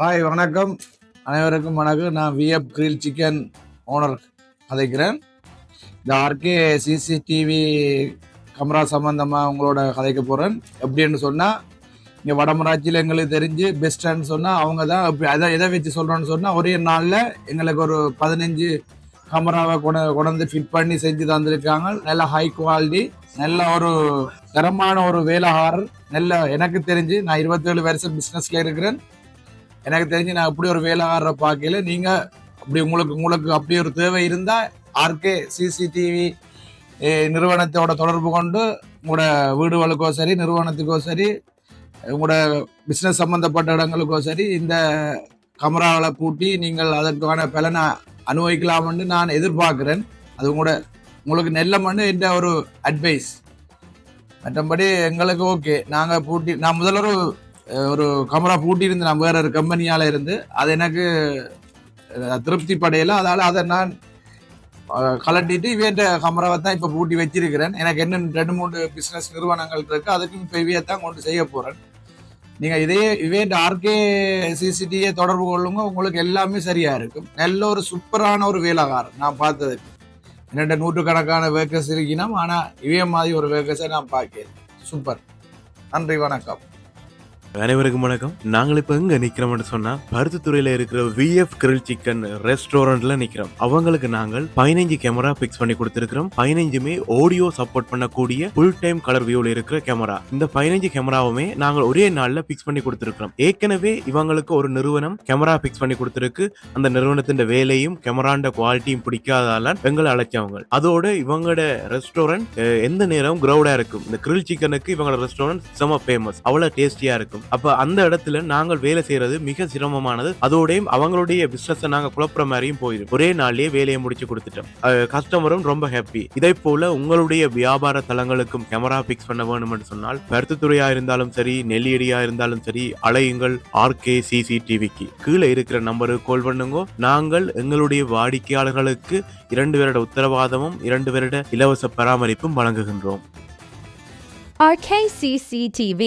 Hi வணக்கம். அனைவருக்கும் வணக்கம். நான் விஎஃப் கிரில் சிக்கன் ஓனர் கதைக்கிறேன். இந்த ஆர்கே சிசிடிவி கேமரா சம்மந்தமாக உங்களோட கதைக்க போகிறேன் எப்படின்னு சொன்னால் இங்கே வடமராட்சியில் எங்களுக்கு தெரிஞ்சு பெஸ்ட்டுன்னு சொன்னால் அவங்க தான் இப்போ அதை எதை வச்சு சொல்கிறோன்னு சொன்னால் ஒரே நாளில் எங்களுக்கு ஒரு பதினஞ்சு கேமராவை கொண்டு கொண்டு ஃபிட் பண்ணி செஞ்சு தந்திருக்காங்க. நல்ல ஹை குவாலிட்டி நல்ல ஒரு தரமான ஒரு வேலைகாரர் நல்ல எனக்கு தெரிஞ்சு நான் இருபத்தேழு வருஷம் பிஸ்னஸில் இருக்கிறேன். எனக்கு தெரிஞ்சு நான் அப்படி ஒரு வேலைக்காரரை பார்க்கல நீங்க அப்படி உங்களுக்கு உங்களுக்கு அப்படி ஒரு தேவை இருந்தா ஆர்கே சிசிடிவி நிறுவனத்தோட தொடர்பு கொண்டு உங்களோட வீடுகளுக்கோ சரி நிறுவனத்துக்கோ சரி உங்களோட பிஸ்னஸ் சம்பந்தப்பட்ட இடங்களுக்கோ சரி இந்த கமராவில் பூட்டி நீங்கள் அதற்கான பலனை அனுபவிக்கலாம்னு நான் எதிர்பார்க்குறேன். அது உங்களோட உங்களுக்கு நெல்ல மண்ணு என்ற ஒரு அட்வைஸ் மற்றபடி எங்களுக்கு ஓகே நாங்கள் பூட்டி நான் முதல்ல ஒரு ஒரு கமரா பூட்டியிருந்து நான் வேற ஒரு கம்பெனியால இருந்து அது எனக்கு திருப்தி படையல. அதால அதை நான் கலட்டிட்டு இவேண்ட கமராவை தான் இப்போ பூட்டி வச்சிருக்கிறேன். எனக்கு என்ன ரெண்டு மூணு பிஸ்னஸ் நிறுவனங்கள் இருக்கு அதுக்கும் இப்போ இவையை தான் கொண்டு செய்ய போறேன். நீங்க இதே இவேண்ட ஆர்கே சிசிடியை தொடர்பு கொள்ளுங்க. உங்களுக்கு எல்லாமே சரியா இருக்கும். நல்ல ஒரு சூப்பரான ஒரு வேலைக்காரன் நான் பார்த்ததுக்கு. ரெண்டு நூற்றுக்கணக்கான வேக்கர்ஸ் இருக்கணும் ஆனால் இவே மாதிரி ஒரு வேக்கர்ஸை நான் பார்க்கிறேன் சூப்பர். நன்றி வணக்கம். அனைவருக்கும் வணக்கம். நாங்கள் இப்போ எங்க நிக்கிறோம்னு சொன்னா பருத்தித்துறையில இருக்கிற விஎஃப் கிரில் சிக்கன் ரெஸ்டாரண்ட்ல நிக்கிறோம். அவங்களுக்கு நாங்கள் பதினஞ்சு கேமரா பிக்ஸ் பண்ணி கொடுத்துருக்கிறோம். பதினஞ்சுமே ஆடியோ சப்போர்ட் பண்ணக்கூடிய ஃபுல் டைம் கலர் வியூல இருக்கிற கேமரா இந்த பதினஞ்சு கேமராவுமே நாங்கள் ஒரே நாள்ல பிக்ஸ் பண்ணி கொடுத்துருக்கிறோம். ஏற்கனவே இவங்களுக்கு ஒரு நிறுவனம் கேமரா பிக்ஸ் பண்ணி கொடுத்துருக்கு. அந்த நிறுவனத்தின் வேலையும் கேமராண்ட குவாலிட்டியும் பிடிக்காதால எங்களை அழைச்சவங்க. அதோட இவங்களோட ரெஸ்டாரண்ட் எந்த நேரம் கிரௌடா இருக்கும். இந்த கிரில் சிக்கனுக்கு இவங்களோட ரெஸ்டாரண்ட் செம ஃபேமஸ் அவ்வளவு டேஸ்டியா இருக்கும். அப்ப அந்த இடத்துல நாங்கள் வேலை செய்யறது மிக சிரமமானது. அதோடயும் அவங்களுடைய பிசினஸ் நாங்க குழப்புற மாதிரியும் போயிடும் ஒரே நாள்லயே வேலையை முடிச்சு கொடுத்துட்டோம். கஸ்டமரும் ரொம்ப ஹாப்பி இதை போல உங்களுடைய வியாபார தளங்களுக்கும் கேமரா பிக்ஸ் பண்ண வேணும்னு சொன்னால் பருத்துத்துறையா இருந்தாலும் சரி நெல்லியடியா இருந்தாலும் சரி அலையுங்கள் ஆர்கே சிசிடிவிக்கு கீழே இருக்கிற நம்பருக்கு கால் பண்ணுங்க. நாங்கள் எங்களுடைய வாடிக்கையாளர்களுக்கு இரண்டு வருட உத்தரவாதமும் இரண்டு வருட இலவச பராமரிப்பும் வழங்குகின்றோம். RKCCTV